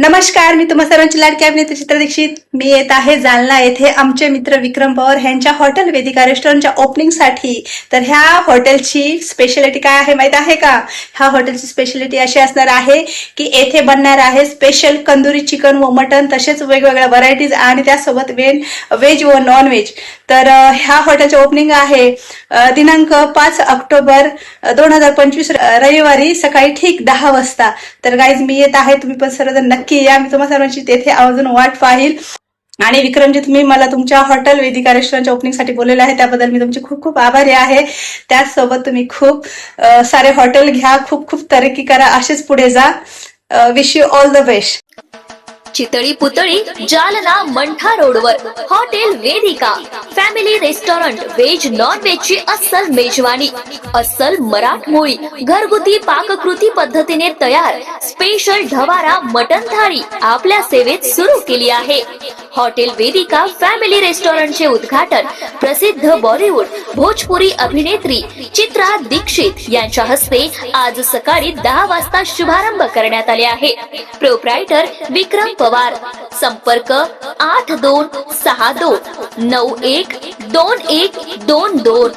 नमस्कार मी तुम्हा सर्वांची लाडकी अभिनेत्री चित्र दीक्षित. मी येत आहे जालना येथे आमचे मित्र विक्रम पवार यांच्या हॉटेल वेदिका रेस्टॉरंटच्या ओपनिंगसाठी तर ह्या हॉटेलची स्पेशालिटी काय आहे माहीत आहे का? ह्या हॉटेलची स्पेशालिटी अशी असणार आहे की येथे बनणार आहे स्पेशल कंदुरी चिकन व मटन तसेच वेगवेगळ्या व्हरायटीज आणि त्यासोबत वेन व्हेज व नॉन व्हेज तर ह्या हॉटेलचे ओपनिंग आहे दिनांक पाच ऑक्टोबर दोन हजार पंचवीस रविवारी सकाळी ठीक दहा वाजता. तर गाईज मी येत आहे तुम्ही पण सर्वजण नक्की या मी तुम्हाला सर्वांची तेथे अजून वाट पाहिल. आणि विक्रमजी तुम्ही मला तुमच्या हॉटेल वेदिका रेस्टॉरंटच्या ओपनिंगसाठी बोललेलं आहे. त्याबद्दल मी तुमची खूप खूप आभारी आहे. त्याचसोबत तुम्ही खूप सारे हॉटेल घ्या. खूप खूप तरक्की करा. असेच पुढे जा. Wish you all the best Chitali Putali Jalna Mantha रोडवर. Hotel Vedika. Family restaurant veg non veg ची अस्सल मेजवानी. अस्सल मराठमोळी घरगुती पाककृती पद्धतीने तयार. स्पेशल ढवारा मटन थाळी. आपल्या सेवेत सुरू केली आहे. हॉटेल वेदिका फॅमिली रेस्टॉरंटचे उद्घाटन प्रसिद्ध बॉलिवूड भोजपुरी अभिनेत्री चित्रा दीक्षित यांच्या हस्ते आज सकाळी दहा वाजता शुभारंभ करण्यात आले आहे. प्रोप्रायटर विक्रम पवार. संपर्क आठ दोन सहा दोन नऊ एक दोन एक दोन दोन.